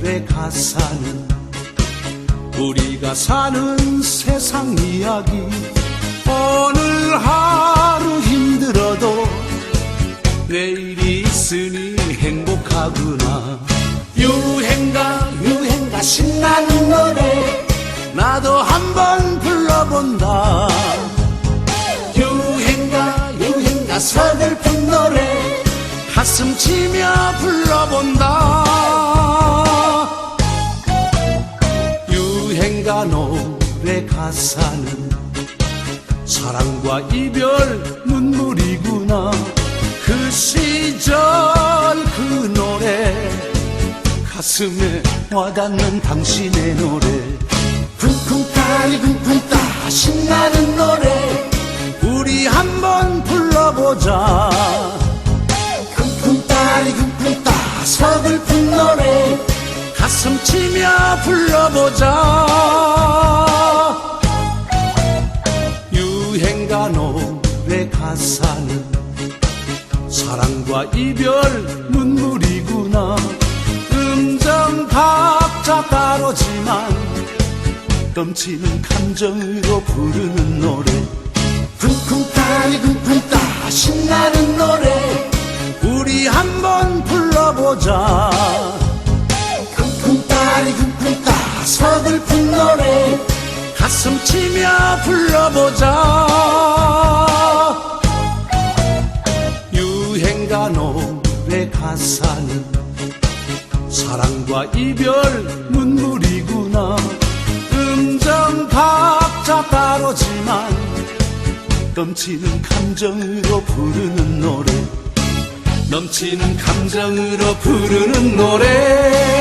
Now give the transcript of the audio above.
노래 가사는 우리가 사는 세상 이야기. 오늘 하루 힘들어도 내일이 있으니 행복하구나. 유행가 유행가 신나는 노래 나도 한번 불러본다. 유행가 유행가 서글픈 노래 가슴 치며 불러본다 가사는 사랑과 이별 눈물이구나. 그 시절 그 노래 가슴에 와닿는 당신의 노래. 쿵쿵 따리 쿵쿵 따 신나는 노래. 우리 한번 불러보자. 쿵쿵 따리 쿵쿵 따 서글픈 노래. 가슴 치며 불러보자 가사는 사랑과 이별 눈물이구나. 음정 각자 다르지만 넘치는 감정으로 부르는 노래. 쿵쿵 따리 쿵쿵 따 신나는 노래. 우리 한번 불러보자. 쿵쿵 따리 쿵쿵 따 서글픈 노래. 가슴 치며 불러보자 가사는 사랑과 이별 눈물이구나. 음정 각자 다르지만 넘치는 감정으로 부르는 노래 넘치는 감정으로 부르는 노래